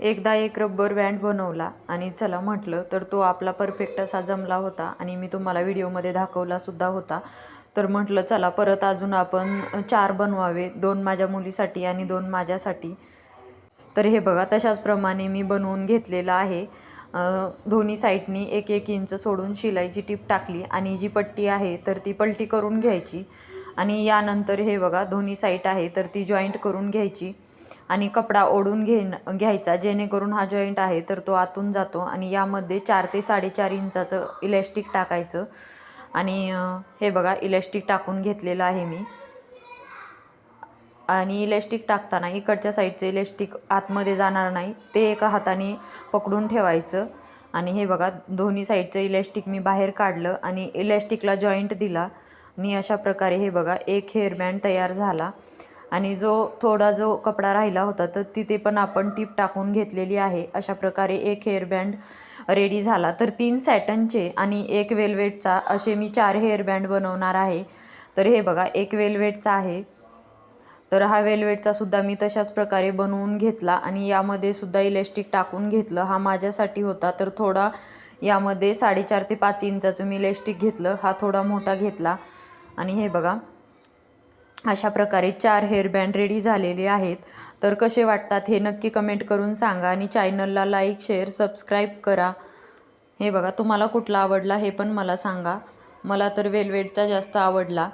एकदा एक rubber band बनवला आणि चला म्हटलं तर तो आपला परफेक्ट असा जमला होता आणि मी तुम्हाला व्हिडिओमध्ये दाखवलासुद्धा होता. तर म्हटलं चला परत अजून आपण चार बनवावे दोन माझ्या मुलीसाठी आणि दोन माझ्यासाठी. तर हे बघा तशाच प्रमाणे मी बनवून घेतलेलं आहे. दोन्ही साईडनी एक एक इंच सोडून शिलाईची टीप टाकली आणि जी पट्टी आहे तर ती पलटी करून घ्यायची. आणि यानंतर हे बघा दोन्ही साईट आहे तर ती जॉईंट करून घ्यायची. आणि कपडा ओढून घेण घ्यायचा. जेणेकरून हा जॉईंट आहे तर तो आतून जातो आणि यामध्ये चार ते साडेचार इंचाचं इलॅस्टिक टाकायचं. आणि हे बघा इलॅस्टिक टाकून घेतलेलं आहे मी. आणि इलॅस्टिक टाकताना इकडच्या साईडचं इलॅस्टिक आतमध्ये जाणार नाही. ते एका हाताने पकडून ठेवायचं. आणि हे बघा दोन्ही साईडचं इलॅस्टिक मी बाहेर काढलं आणि इलॅस्टिकला जॉईंट दिला. आणि अशा प्रकारे हे बघा एक हेअरबँड तयार झाला. आणि जो थोडा जो कपडा राहिला होता तर तिथे पण आपण टीप टाकून घेतलेली आहे. अशा प्रकारे एक हेअरबँड रेडी झाला. तर तीन सॅटनचे आणि एक वेल्वेटचा असे मी चार हेअरबँड बनवणार आहे. तर हे बघा एक वेल्वेटचा आहे. तर हा वेलवेटचा सुद्धा मी तशाच प्रकारे बनवून घेतला आणि यामध्ये सुद्धा इलेस्टिक टाकून घेतलं. हा माझ्यासाठी होता तर थोडा यामध्ये साडेचार ते पाच इंचाचं मी इलेस्टिक घेतलं. हा थोडा मोठा घेतला. आणि हे बघा अशा प्रकारे चार हेअरबँड रेडी झालेले आहेत. तर कसे वाटतात हे नक्की कमेंट करून सांगा आणि चॅनलला लाईक शेअर सबस्क्राईब करा. हे बघा तुम्हाला कुठला आवडला हे पण मला सांगा. मला तर वेलवेटचा जास्त आवडला.